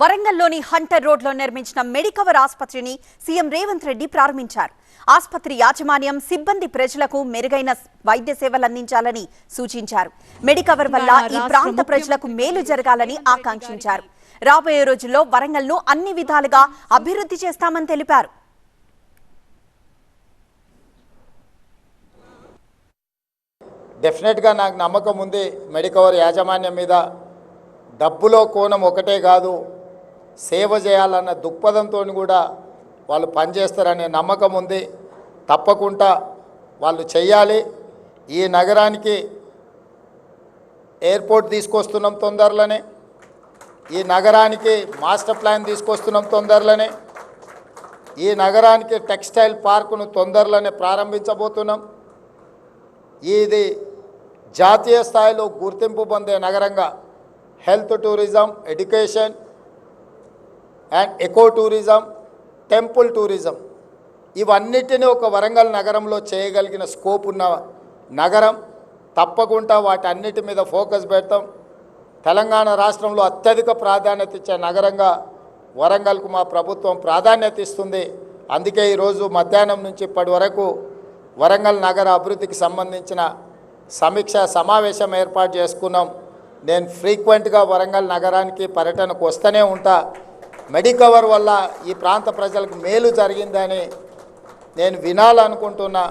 వరంగల్లోని Hunter రోడ్లో నిర్మించిన Medicover ఆసుపత్రిని సీఎం రేవంత్ రెడ్డి ప్రారంభించారు. ఆసుపత్రి యాజమాన్యం సిబ్బంది ప్రజలకు మెరుగైన వైద్య సేవలు అందించాలని సూచించారు. మెడికవర్ వల్ల ఈ ప్రాంత ప్రజలకు మేలు జరగాలని ఆకాంక్షించారు. రాబోయే రోజుల్లో వరంగల్ను అన్ని విధాలుగా అభివృద్ధి చేస్తామని తెలిపారు. డెఫినెట్గా నాకు నమ్మకం ఉంది. మెడికవర్ యాజమాన్యం మీద డబ్బులో కోణం ఒకటే కాదు. సేవ చేయాలన్న దృక్పథంతో కూడా వాళ్ళు పనిచేస్తారనే నమ్మకం ఉంది. తప్పకుండా వాళ్ళు చెయ్యాలి. ఈ నగరానికి ఎయిర్పోర్ట్ తీసుకొస్తున్నాం తొందరలోనే. ఈ నగరానికి మాస్టర్ ప్లాన్ తీసుకొస్తున్నాం తొందరలోనే. ఈ నగరానికి టెక్స్టైల్ పార్కును తొందరలోనే ప్రారంభించబోతున్నాం. ఇది జాతీయ స్థాయిలో గుర్తింపు పొందే నగరంగా health tourism education and eco tourism temple tourism ఇవన్నిటిని ఒక వరంగల్ నగరంలో చేయగలిగిన స్కోప్ ఉన్న నగరం. తప్పకుండా వాటి అన్నిటి మీద ఫోకస్ పెడతాం. తెలంగాణ రాష్ట్రంలో అత్యధిక ప్రాధాన్యత ఇచ్చే నగరంగా వరంగల్కు మా ప్రభుత్వం ప్రాధాన్యత ఇస్తుంది. అందుకే ఈరోజు మధ్యాహ్నం నుంచి ఇప్పటి వరకు వరంగల్ నగర అభివృద్ధికి సంబంధించిన సమీక్ష సమావేశం ఏర్పాటు చేసుకున్నాం. నేను ఫ్రీక్వెంట్గా వరంగల్ నగరానికి పర్యటనకు వస్తూనే ఉంటా. మెడికవర్ వల్ల ఈ ప్రాంత ప్రజలకు మేలు జరిగిందని నేను వినాలనుకుంటున్నా.